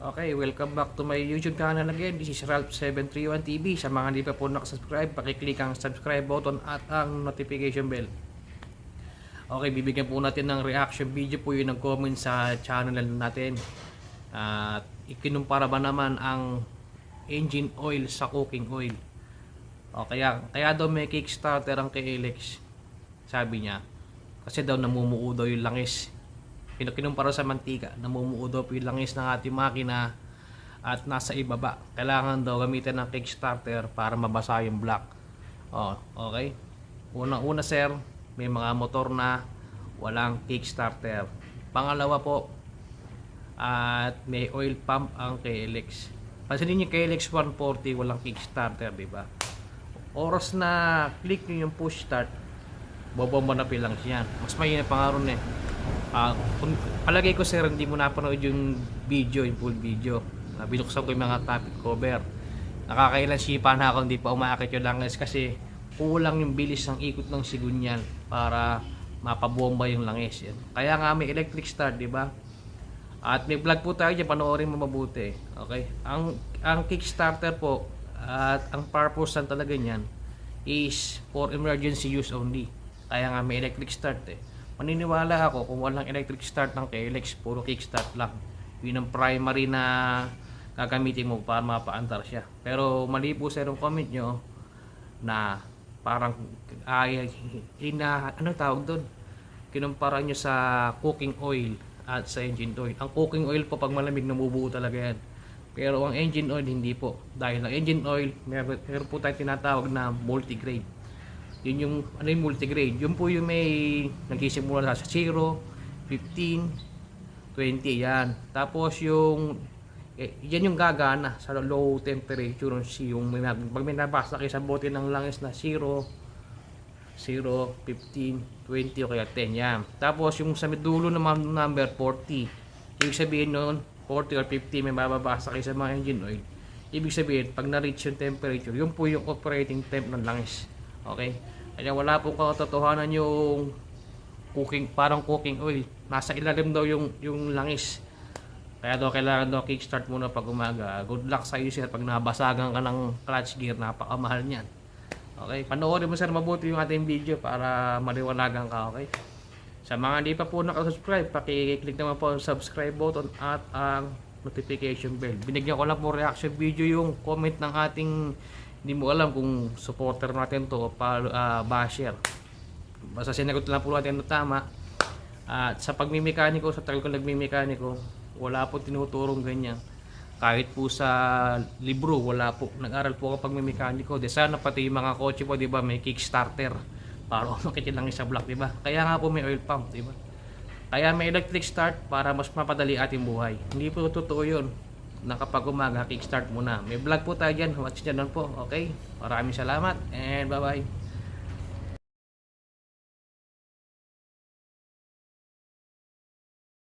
Okay, welcome back to my YouTube channel again. This is Ralph731 TV. Sa mga hindi pa po nakasubscribe, pakiclick ang subscribe button at ang notification bell. Okay, bibigyan po natin ng reaction video po yung nag-comment sa channel natin. At ikinumpara ba naman ang engine oil sa cooking oil. O kaya, kaya daw may kickstarter ang kay Alex. Sabi niya. Kasi daw namumuo daw yung langis. Kinu- Kinumpara sa mantika, namumuo daw po yung langis ng ating makina at nasa ibaba. Kailangan daw gamitin ng kickstarter para mabasa yung block. O, okay? Una-una sir, may mga motor na walang kickstarter. Pangalawa po, at may oil pump ang KLX. Pansinin niyo KLX 140 walang kickstarter, di ba? Oras na click niyo yung push start, bobomba na pilang siya. Mas mainit pa nga ron eh. Ah, kung, palagay ko sir, hindi mo napanood yung video, yung full video. Uh, binuksan ko yung mga topic cover. Nakakailan sipa na ako, hindi pa umaakit yung langis kasi kulang yung bilis ng ikot ng sigunyan para mapabomba yung langis. Kaya nga may electric start, di ba? At may vlog po tayo dyan, panoorin mo mabuti. Okay? Ang, ang Kickstarter po, at ang purpose lang talaga niyan is for emergency use only. Kaya nga may electric start eh. Maniniwala ako kung walang electric start ng KLX, puro kickstart lang. Yun ang primary na gagamitin mo para mapaandar siya. Pero mali po yung comment nyo na parang ay ina ano tawag doon? Kinumpara nyo sa cooking oil at sa engine oil. Ang cooking oil po pag malamig namubuo talaga yan. Pero ang engine oil hindi po. Dahil ang engine oil meron, meron po tayong tinatawag na multigrade yun yung ano yung multigrade yun po yung may nagsisimula sa 0 15 20 yan tapos yung eh, yan yung gagana sa low temperature yung may, pag may nabasa kayo sa bote ng langis na 0 0, 15, 20 o kaya 10 yan. Tapos yung sa dulo naman number 40. Ibig sabihin nun 40 or 50 may mababasa kayo sa mga engine oil. Ibig sabihin pag na-reach yung temperature, yun po yung operating temp ng langis. Okay? Kaya wala po katotohanan yung cooking, parang cooking oil. Nasa ilalim daw yung, yung langis. Kaya daw kailangan daw kickstart muna pag umaga. Good luck sa iyo sir pag nabasagan ka ng clutch gear, napakamahal niyan. Okay, panoorin mo sir mabuti yung ating video para maliwanagan ka, okay? Sa mga hindi pa po nakasubscribe, paki-click naman po ang subscribe button at ang notification bell. Binigyan ko lang po reaction video yung comment ng ating hindi mo alam kung supporter natin to o pa, ah, basher. Basta sinagot lang po natin na tama. At sa pagmimekaniko, sa tagal ko nagmimekaniko, wala po tinuturong ganyan. Kahit po sa libro, wala po. Nag-aral po ako pag may mekaniko. De sana pati yung mga kotse po, di ba, may kickstarter. Para umakit lang sa block, di ba? Kaya nga po may oil pump, di ba? Kaya may electric start para mas mapadali ating buhay. Hindi po totoo yun na kapag umaga, kickstart muna. May vlog po tayo dyan. Watch doon po, okay? Maraming salamat and bye-bye.